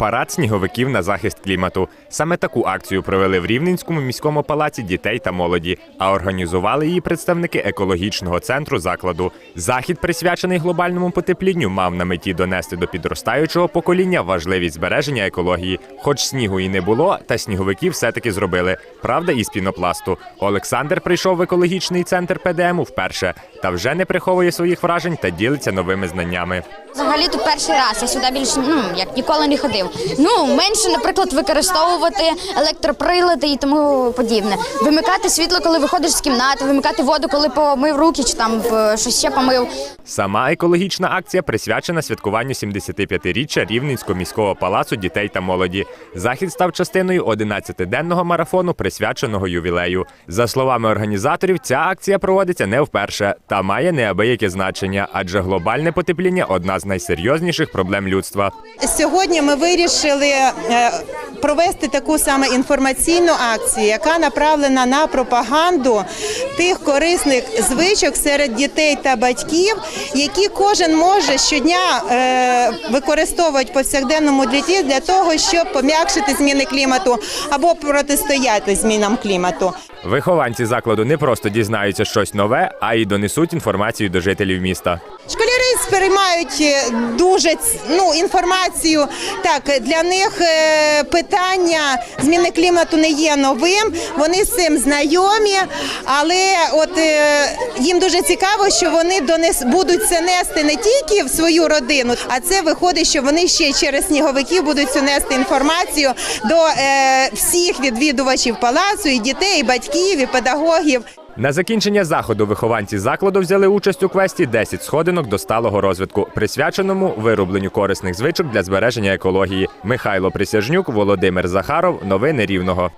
Парад сніговиків на захист клімату. Саме таку акцію провели в Рівненському міському палаці дітей та молоді, а організували її представники екологічного центру закладу. Захід, присвячений глобальному потеплінню, мав на меті донести до підростаючого покоління важливість збереження екології. Хоч снігу і не було, та сніговики все-таки зробили. Правда, із пінопласту. Олександр прийшов в екологічний центр ПДМу вперше та вже не приховує своїх вражень та ділиться новими знаннями. Взагалі тут перший раз. Я сюди більше ну як ніколи не ходив. Ну менше, наприклад, використовувати електроприлади і тому подібне. Вимикати світло, коли виходиш з кімнати, вимикати воду, коли помив руки чи там щось ще помив. Сама екологічна акція присвячена святкуванню 75-річчя Рівненського міського палацу дітей та молоді. Захід став частиною 11-денного марафону, присвяченого ювілею. За словами організаторів, ця акція проводиться не вперше та має неабияке значення, адже глобальне потепління одна з найсерйозніших проблем людства. Сьогодні ми вирішили е, провести таку саме інформаційну акцію, яка направлена на пропаганду тих корисних звичок серед дітей та батьків, які кожен може щодня е, використовувати в повсякденному житті для того, щоб пом'якшити зміни клімату або протистояти змінам клімату. Вихованці закладу не просто дізнаються щось нове, а й донесуть інформацію до жителів міста. Школярі сприймають е, дуже ну, інформацію. Так, для них е, питання зміни клімату не є новим. Вони з цим знайомі, але от е, їм дуже цікаво, що вони донес будуть це нести не тільки в свою родину, а це виходить, що вони ще через сніговиків будуть нести інформацію до всіх відвідувачів палацу, і дітей, і батьків, і педагогів. На закінчення заходу вихованці закладу взяли участь у квесті «10 сходинок до сталого розвитку, присвяченому виробленню корисних звичок для збереження екології. Михайло Присяжнюк, Володимир Захаров. Новини Рівного.